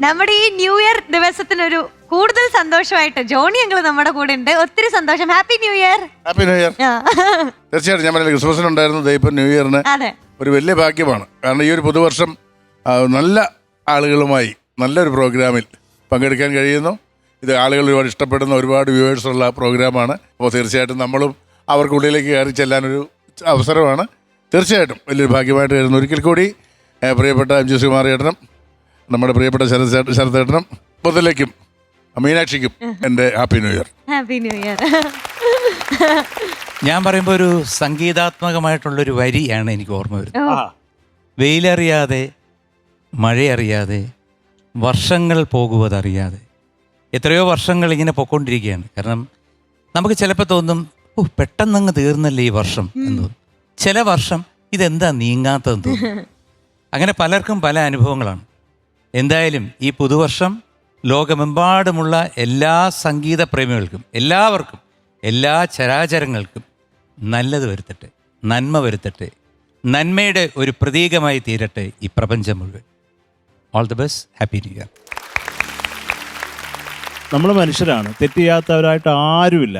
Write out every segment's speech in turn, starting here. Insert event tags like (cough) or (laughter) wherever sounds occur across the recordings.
നമ്മുടെ ഈ new year ദിവസത്തിനൊരു കൂടുതൽ സന്തോഷമായിട്ട് ജോണി ഞങ്ങൾ നമ്മുടെ കൂടെ ഉണ്ട്. ഒത്തിരി സന്തോഷം. Happy new year happy new year തീർച്ചയായിട്ടും ഞാൻ പറഞ്ഞില്ല ക്രിസ്മസിനുണ്ടായിരുന്നു ദേ ന്യൂ ഇയറിന് അതെ. ഒരു വലിയ ഭാഗ്യമാണ്. കാരണം ഈ ഒരു പുതുവർഷം ആ, നല്ല ആളുകളുമായി നല്ലൊരു പ്രോഗ്രാമിൽ പങ്കെടുക്കാൻ കഴിയുന്നു. ഇത് ആളുകൾ ഒരുപാട് ഇഷ്ടപ്പെടുന്ന ഒരുപാട് വ്യൂവേഴ്സ് ഉള്ള പ്രോഗ്രാമാണ് അപ്പോൾ തീർച്ചയായിട്ടും നമ്മളും അവർക്കുള്ളിലേക്ക് കയറി ചെല്ലാനൊരു അവസരമാണ്. തീർച്ചയായിട്ടും വലിയൊരു ഭാഗ്യമായിട്ട് കരുതുന്നു ഒരിക്കൽ കൂടി ഏ, പ്രിയപ്പെട്ട എം ജി ശ്രീമാർ ചേട്ടനും നമ്മുടെ പ്രിയപ്പെട്ട ശരത് ചേട്ട- ശരത് ചേട്ടനും മുതലേക്കും മീനാക്ഷിക്കും എന്റെ happy new year. Happy new year. ഞാൻ പറയുമ്പോൾ ഒരു സംഗീതാത്മകമായിട്ടുള്ളൊരു വരിയാണ് എനിക്ക് ഓർമ്മ വരുന്നത്. വെയിലറിയാതെ മഴയറിയാതെ വർഷങ്ങൾ പോകുവതറിയാതെ. എത്രയോ വർഷങ്ങൾ ഇങ്ങനെ പൊക്കോണ്ടിരിക്കുകയാണ്. കാരണം നമുക്ക് ചിലപ്പോൾ തോന്നും ഓ പെട്ടെന്നങ്ങ് തീർന്നല്ലേ ഈ വർഷം? എന്ന് തോന്നും. ചില വർഷം ഇതെന്താ നീങ്ങാത്തതെന്ന് തോന്നും. (laughs) അങ്ങനെ പലർക്കും പല അനുഭവങ്ങളാണ്. എന്തായാലും ഈ പുതുവർഷം ലോകമെമ്പാടുമുള്ള എല്ലാ സംഗീത പ്രേമികൾക്കും എല്ലാവർക്കും എല്ലാ ചരാചരങ്ങൾക്കും നല്ലത് വരുത്തട്ടെ നന്മ വരുത്തട്ടെ നന്മയുടെ ഒരു പ്രതീകമായി തീരട്ടെ ഈ പ്രപഞ്ചം മുഴുവൻ. All the best happy new year നമ്മൾ മനുഷ്യരാണ് തെറ്റ് ചെയ്യാത്തവരായിട്ട് ആരുമില്ല.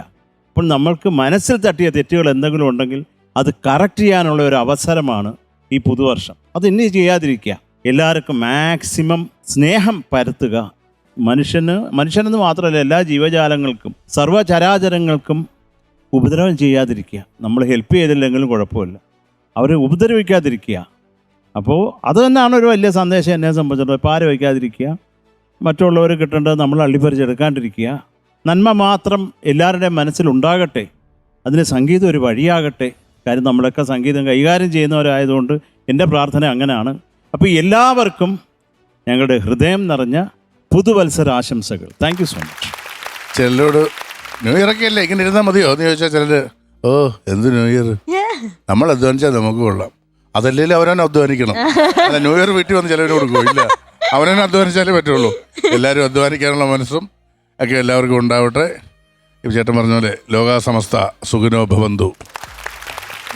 അപ്പോൾ നമ്മൾക്ക് മനസ്സിൽ തട്ടിയ തെറ്റുകൾ എന്തെങ്കിലും ഉണ്ടെങ്കിൽ അത് കറക്റ്റ് ചെയ്യാനുള്ള ഒരു അവസരമാണ് ഈ പുതുവർഷം. അത് ഇനി ചെയ്യാതിരിക്കുക. എല്ലാവർക്കും മാക്സിമം സ്നേഹം പരത്തുക. മനുഷ്യന് മനുഷ്യനെന്ന് മാത്രമല്ല എല്ലാ ജീവജാലങ്ങൾക്കും സർവചരാചരങ്ങൾക്കും ഉപദ്രവം ചെയ്യാതിരിക്കുക. നമ്മൾ ഹെൽപ്പ് ചെയ്തില്ലെങ്കിലും കുഴപ്പമില്ല. അവരെ ഉപദ്രവിക്കാതിരിക്കുക. അപ്പോൾ അത് തന്നെയാണ് ഒരു വലിയ സന്ദേശം എന്നെ സംബന്ധിച്ചിടത്തോളം. പാര വയ്ക്കാതിരിക്കുക? മറ്റുള്ളവർ കിട്ടേണ്ടത് നമ്മൾ അള്ളിപ്പറിച്ചെടുക്കാണ്ടിരിക്കുക നന്മ മാത്രം എല്ലാവരുടെയും മനസ്സിലുണ്ടാകട്ടെ. അതിന് സംഗീതം ഒരു വഴിയാകട്ടെ. കാര്യം നമ്മളൊക്കെ സംഗീതം കൈകാര്യം ചെയ്യുന്നവരായതുകൊണ്ട് എന്റെ പ്രാർത്ഥന അങ്ങനെയാണ്. അപ്പോൾ എല്ലാവർക്കും ഞങ്ങളുടെ ഹൃദയം നിറഞ്ഞ പുതുവത്സര ആശംസകൾ താങ്ക് യു സോ മച്ച് ചിലരോട് ന്യൂ ഇയർ ഒക്കെ അല്ലേ? ഇങ്ങനെ ഇരുന്നാൽ മതിയോ? എന്ന് ചോദിച്ചാൽ ചിലര് ഓ എന്ത് ന്യൂ ഇയർ നമ്മൾ അധ്വാനിച്ചാൽ നമുക്ക് കൊള്ളാം. അതല്ലേ അവനവൻ അധ്വാനിക്കണം. അല്ല ന്യൂ ഇയർ വീട്ടിൽ വന്ന് ചിലവര് കൊടുക്കും ഇല്ല. അവനവൻ അധ്വാനിച്ചാലേ പറ്റുള്ളൂ. എല്ലാവരും അധ്വാനിക്കാനുള്ള മനസ്സും ഒക്കെ എല്ലാവർക്കും ഉണ്ടാവട്ടെ. ചേട്ടൻ പറഞ്ഞ പോലെ ലോകാസമസ്ത സുഖനോ ഭവന്തു.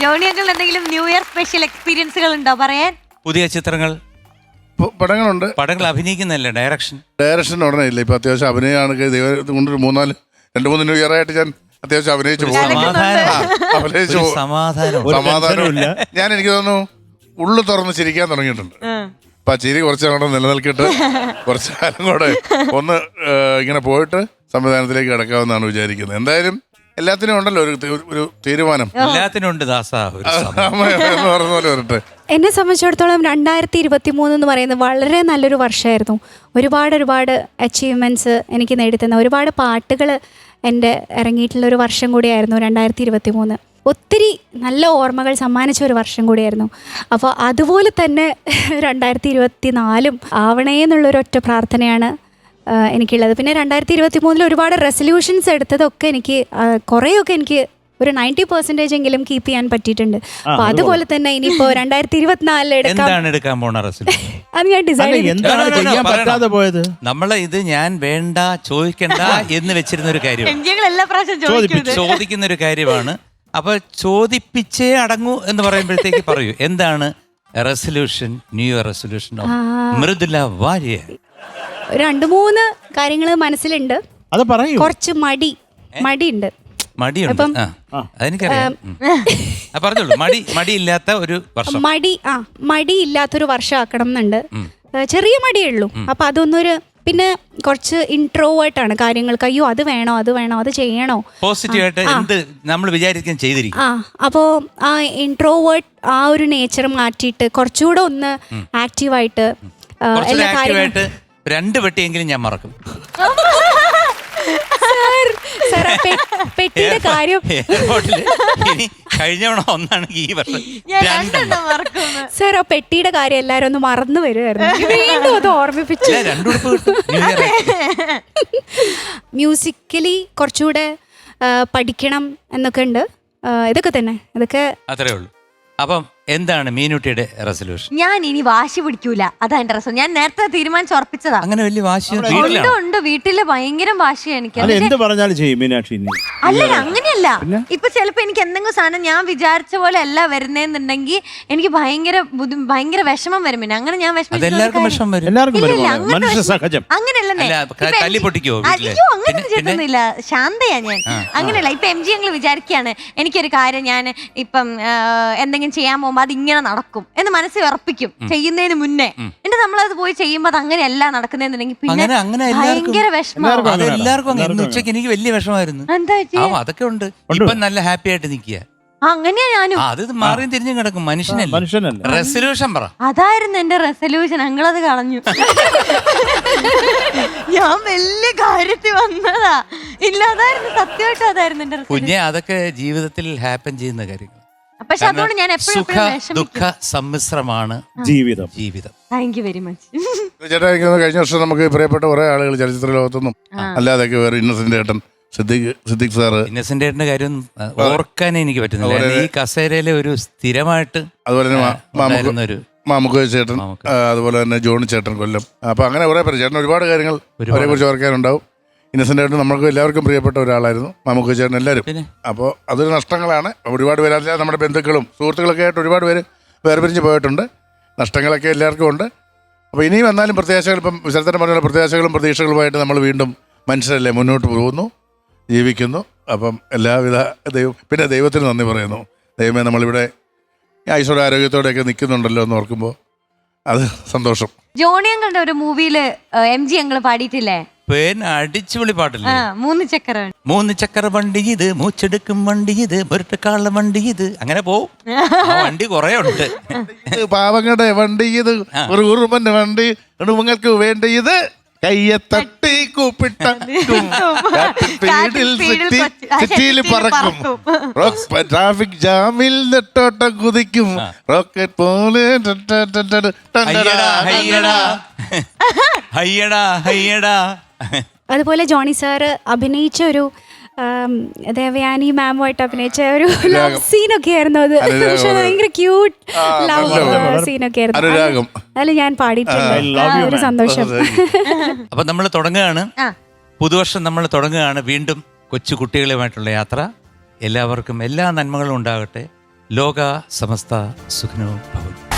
ജോണി എന്തെങ്കിലും ന്യൂ ഇയർ സ്പെഷ്യൽ എക്സ്പീരിയൻസുകൾ ഉണ്ടോ? പറയാൻ. പുതിയ ചിത്രങ്ങൾ? പടങ്ങളുണ്ട്. പടങ്ങൾ അഭിനയിക്കുന്നതല്ലേ ഡയറക്ഷൻ? ഡയറക്ഷൻ ഉടനെ ഇല്ല ഇപ്പൊ അത്യാവശ്യം അഭിനയമാണ് ദൈവം കൊണ്ടൊരു മൂന്നാൽ രണ്ട് മൂന്ന് ന്യൂ ഇയർ ആയിട്ട് ഞാൻ അത്യാവശ്യം അഭിനയിച്ചു ആ, അഭിനയിച്ചു പോകും. സമാധാനം. ഒരു ഞാൻ എനിക്ക് തോന്നുന്നു ഉള്ളു തുറന്ന് ചിരിക്കാൻ തുടങ്ങിയിട്ടുണ്ട്. അപ്പൊ ആ ചിരി കുറച്ച് കൂടെ നിലനിൽക്കിട്ട് കുറച്ച് കാലം കൂടെ ഒന്ന് ഏഹ്, ഇങ്ങനെ പോയിട്ട് സംവിധാനത്തിലേക്ക് കിടക്കാമെന്നാണ് വിചാരിക്കുന്നത്. എന്തായാലും എല്ലാത്തിനും ഉണ്ടല്ലോ ഒരു തി- ഒരു തീരുമാനം. എല്ലാത്തിനും ഉണ്ട് ദാസ ഒരു സമയം. എന്ന് പറഞ്ഞ പോലെ വരട്ടെ. എന്നെ സംബന്ധിച്ചിടത്തോളം രണ്ടായിരത്തി ഇരുപത്തി മൂന്ന് എന്ന് പറയുന്നത് വളരെ നല്ലൊരു വർഷമായിരുന്നു. ഒരുപാട് ഒരുപാട് അച്ചീവ്മെന്റ്സ് എനിക്ക് നേടിത്തന്ന ഒരുപാട് പാട്ടുകൾ എന്റെ ഇറങ്ങിയിട്ടുള്ള ഒരു വർഷം കൂടിയായിരുന്നു രണ്ടായിരത്തി ഇരുപത്തി മൂന്ന് ഒത്തിരി നല്ല ഓർമ്മകൾ സമ്മാനിച്ച ഒരു വർഷം കൂടിയായിരുന്നു. അപ്പോൾ അതുപോലെ തന്നെ രണ്ടായിരത്തി ഇരുപത്തി നാലും ആവണേ എന്നുള്ളൊരൊറ്റ പ്രാർത്ഥനയാണ് എനിക്കുള്ളത്. പിന്നെ രണ്ടായിരത്തി ഇരുപത്തി മൂന്നിൽ ഒരുപാട് റെസൊല്യൂഷൻസ് എടുത്തതൊക്കെ എനിക്ക് കുറേയൊക്കെ എനിക്ക് ഒരു നയന്റി പെർസെന്റേജ് എങ്കിലും കീപ്പ് ചെയ്യാൻ പറ്റിയിട്ടുണ്ട്. അപ്പോൾ അതുപോലെ. തന്നെ ഇനിയിപ്പോൾ (laughs) രണ്ടായിരത്തി ഇരുപത്തിനാലിൽ എടുക്കാം. എന്താണ് എടുക്കാൻ പോണ റെസൊല്യൂഷൻ (laughs) അത് ഞാൻ ഡിസൈഡ് ചെയ്തു നമ്മളെ ഇത് ഞാൻ വേണ്ട ചോദിക്കണ്ട (laughs) എന്ന് വെച്ചിരുന്ന ഒരു കാര്യം ചോദിക്കുന്ന ഒരു കാര്യമാണ്. അപ്പൊ ചോദിപ്പിച്ചേ അടങ്ങൂ എന്ന് പറയുമ്പോഴത്തേക്ക് പറയൂ. എന്താണ്? Resolution new year resolution Mridula Warrier രണ്ട് മൂന്ന് കാര്യങ്ങൾ മനസ്സിലുണ്ട്. അത് പറയൂ. കുറച്ച് മടി മടിയുണ്ട്. മടിയുണ്ട്. അപ്പം- ആ. അതെനിക്കറിയാം. ഉം. ആ പറഞ്ഞോളൂ. മടി മടിയില്ലാത്ത ഒരു വർഷം. മടി ആ മടി ഇല്ലാത്തൊരു വർഷം ആക്കണം എന്നുണ്ട് ചെറിയ മടിയേ ഉള്ളൂ. അപ്പൊ അതൊന്നൊരു പിന്നെ കുറച്ച് ഇൻട്രോവേർട്ടാണ് കാര്യങ്ങൾക്ക്. അയ്യോ അത് വേണോ അത് വേണോ അത് ചെയ്യണോ? പോസിറ്റീവായിട്ട് എന്ത് നമ്മൾ വിചാരിക്കാൻ ചെയ്തിരിക്കും. ആ അപ്പോൾ ആ ഇൻട്രോവേർട്ട് ആ ഒരു നേച്ചർ മാറ്റിയിട്ട് കുറച്ചുകൂടെ ഒന്ന് ആക്റ്റീവായിട്ട് ആ, കുറച്ചുകൂടെ എല്ലാ കാര്യങ്ങളും ആക്റ്റീവായിട്ട് രണ്ട് വെട്ടിയെങ്കിലും ഞാൻ മറക്കും. സാർ ആ പെ- പെട്ടിയുടെ കാര്യം എയർപോർട്ടിൽ ഇനി കഴിഞ്ഞ തവണ ഒന്നാണെങ്കിൽ ഈ വർഷം ഞാൻ രണ്ടെണ്ണം. രണ്ടെണ്ണം മറക്കുന്നു സാർ ആ പെട്ടിയുടെ കാര്യം എല്ലാവരും ഒന്ന് മറന്നു വരുമായിരുന്നു. വീണ്ടും അത് ഓർമ്മിപ്പിച്ചു. ഇല്ല, കിട്ടും. ആയിട്ട്. മ്യൂസിക്കലി കുറച്ചുകൂടെ ആ, പഠിക്കണം എന്നൊക്കെ ഉണ്ട്. ആ, ഇതൊക്കെ തന്നെ. ഇതൊക്കെ അത്രേ ഉള്ളൂ. അപ്പം എന്താണ് മീനുട്ടിയുടെ റെസൊല്യൂഷൻ ഞാൻ ഇനി വാശി പിടിക്കൂല. അതാ എന്റെ റെസൊല്യൂഷൻ ഞാൻ നേരത്തെ തീരുമാനിച്ച് ഉറപ്പിച്ചതാ. അങ്ങനെ വലിയ വാശിയൊന്നും ഉണ്ട് വീട്ടിലാണ് ഉണ്ട് വീട്ടിൽ ഭയങ്കര വാശിയാ എനിക്ക്. അല്ല എന്ത് പറഞ്ഞാലും ചെയ്യും മീനാക്ഷി ഇനി? അല്ല അങ്ങനെയല്ല. ഇപ്പൊ ചിലപ്പോ എനിക്ക് എന്തെങ്കിലും സാധനം ഞാൻ വിചാരിച്ച പോലെ അല്ല വരുന്നേന്നുണ്ടെങ്കിൽ എനിക്ക് ഭയങ്കര ബുദ്ധി- ഭയങ്കര വിഷമം വരും പിന്നെ. അങ്ങനെ ഞാൻ വിഷമിച്ചിട്ട് ഒരു അതെല്ലാവർക്കും കാര്യം- വിഷമം വരും. എല്ലാവർക്കും ഇല്ല, ഇല്ല, മോളെ. അങ്ങനത്തെ മനുഷ്യ വിഷമം- സഹജം. അങ്ങനെയല്ലെന്നേ അല്ല, ഇപ്പൊ ക- എം- പൊട്ടിക്കുവോ വീട്ടിൽ? അയ്യോ അങ്ങനെ പിന്നെ- ചേട്ടൊന്നുമില്ല ശാന്തയാ ഞാൻ. അങ്ങനെയല്ല ഇപ്പൊ എം ജി ഞങ്ങൾ വിചാരിക്കുകയാണ് എനിക്കൊരു കാര്യം ഞാൻ ഇപ്പം ആ, എന്തെങ്കിലും ചെയ്യാൻ പോകുമ്പോ അത് ഇങ്ങനെ നടക്കും എന്ന് മനസ്സിൽ ഉറപ്പിക്കും ചെയ്യുന്നതിന് മുന്നേ. എന്നിട്ട് നമ്മളത് പോയി ചെയ്യുമ്പോൾ അത് അങ്ങനെയല്ല നടക്കുന്നതെന്നുണ്ടെങ്കിൽ പിന്നെ അങ്ങനെ അങ്ങനെ എല്ലാവർക്കും ഭയങ്കര വിഷമം. അത് എല്ലാവർക്കും അങ്ങനെ. ഇന്ന് ഉച്ചയ്ക്ക് എനിക്ക് വലിയ വിഷമായിരുന്നു എന്താ? ആ അതൊക്കെ ഉണ്ട്. ഇപ്പൊ നല്ല ഹാപ്പി ആയിട്ട് നിക്കുക ആ, അങ്ങനെയാ ഞാനും. അത് മാറിയും തിരിഞ്ഞും കിടക്കും. മനുഷ്യനല്ലേ? മനുഷ്യനല്ല? റെസൊല്യൂഷൻ പറ. അതായിരുന്നു എന്റെ റെസൊല്യൂഷൻ ഞങ്ങളത് കളഞ്ഞു. ഞാൻ വലിയ കാര്യത്തിൽ വന്നതാ. ഇല്ല അതായിരുന്നു സത്യമായിട്ടും അതായിരുന്നു എന്റെ resolution. കുഞ്ഞെ അതൊക്കെ ജീവിതത്തിൽ ഹാപ്പൻ ചെയ്യുന്ന കാര്യങ്ങൾ പക്ഷെ അതുകൊണ്ട് ഞാൻ എപ്പോഴും സുഖ എപ്പോഴും ദുഃഖ സമ്മിശ്രമാണ് ജീവിതം. ജീവിതം. താങ്ക് യു വെരി മച്ച് ചേട്ടാ എനിക്ക് തോന്നുന്നു കഴിഞ്ഞ വർഷം നമുക്ക് പ്രിയപ്പെട്ട കുറെ ആളുകൾ ചലച്ചിത്ര ലോകത്തൊന്നും അല്ലാതെ വേറെ ഇന്നസെന്റ് ഏട്ടൻ സിദ്ദിഖ് സിദ്ദിഖ് സാറ്. ഇന്നസെന്റ് ഏട്ടന്റെ കാര്യം ഓർക്കാൻ എനിക്ക് പറ്റുന്നില്ല. ഈ കസേരയിലെ ഒരു സ്ഥിരമായിട്ട് അതുപോലെ തന്നെ മാ- മാമുക്ക് ചേട്ടൻ ആ, അതുപോലെ തന്നെ ജോണി ചേട്ടൻ കൊല്ലം. അപ്പൊ അങ്ങനെ കുറെ പേര്. ചേട്ടൻ ഒരുപാട് കാര്യങ്ങൾ ഒരുപാട്. അവരെ കുറിച്ച് ഓർക്കാനുണ്ടാവും. ഇന്നസെന്റ് ആയിട്ട് നമുക്ക് എല്ലാവർക്കും പ്രിയപ്പെട്ട ഒരാളായിരുന്നു നമുക്ക് ചേട്ടൻ എല്ലാവരും. അപ്പോൾ അതൊരു നഷ്ടങ്ങളാണ്. ഒരുപാട് പേര് അതിലെ നമ്മുടെ ബന്ധുക്കളും സുഹൃത്തുക്കളൊക്കെ ആയിട്ട് ഒരുപാട് പേര് വേർപിരിഞ്ഞ് പോയിട്ടുണ്ട്. നഷ്ടങ്ങളൊക്കെ എല്ലാവർക്കും ഉണ്ട്. അപ്പോൾ ഇനിയും എന്നാലും പ്രത്യാശകൾ ഇപ്പം വിശാലത്തിന് പറഞ്ഞ പ്രത്യാശകളും പ്രതീക്ഷകളുമായിട്ട് നമ്മൾ വീണ്ടും മനുഷ്യരല്ലേ മുന്നോട്ട് പോകുന്നു ജീവിക്കുന്നു. അപ്പം എല്ലാവിധ ദൈവം പിന്നെ ദൈവത്തിന് നന്ദി പറയുന്നു. ദൈവമേ നമ്മളിവിടെ ഐശ്വര്യ ആരോഗ്യത്തോടെയൊക്കെ നിൽക്കുന്നുണ്ടല്ലോ എന്ന് ഓർക്കുമ്പോൾ അത് സന്തോഷം. ജോണിയങ്ങളുടെ ഒരു മൂവിയിൽ എം ജി ഞങ്ങൾ പാടിയിട്ടില്ലേ? പിന്നെ അടിച്ചുപൊളി പാട്ടില്ലേ മൂന്ന് ചക്രം മൂന്ന് ചക്ര വണ്ടി ഇത് മൂച്ചെടുക്കും വണ്ടി ഇത് മുരട്ടക്കാള വണ്ടി ഇത് അങ്ങനെ പോവും ആ വണ്ടി കുറെ ഉണ്ട് പാവങ്ങളുടെ വണ്ടി ഇത് ഒരു ഉറുമന്റെ വണ്ടി കുടുംബങ്ങൾക്ക് വേണ്ട ഇത് കയ്യെ തട്ടി കൂപ്പിട്ട സിറ്റിയിൽ പറക്കും റോക്ക് ട്രാഫിക് ജാമിൽ നെട്ടോട്ടം കുതിക്കും റോക്കറ്റ് പോലെ ഹയ്യടാ ഹയ്യടാ അതുപോലെ ജോണി സാർ അഭിനയിച്ച ഒരു ദേവയാനി മാമുമായിട്ട് അഭിനയിച്ച ഒരു ലവ് സീനൊക്കെ ആയിരുന്നു അത്. പക്ഷെ ഭയങ്കര ക്യൂട്ട് ലവ് സീനൊക്കെ ആയിരുന്നു. അതിൽ ഞാൻ പാടിയിട്ടുണ്ട്. ഒരു സന്തോഷം. (laughs) അപ്പൊ നമ്മൾ തുടങ്ങുകയാണ്. പുതുവർഷം നമ്മൾ തുടങ്ങുകയാണ്. വീണ്ടും കൊച്ചു കുട്ടികളുമായിട്ടുള്ള യാത്ര. എല്ലാവർക്കും എല്ലാ നന്മകളും ഉണ്ടാകട്ടെ. ലോക സമസ്ത സുഖനവും ഭവൻ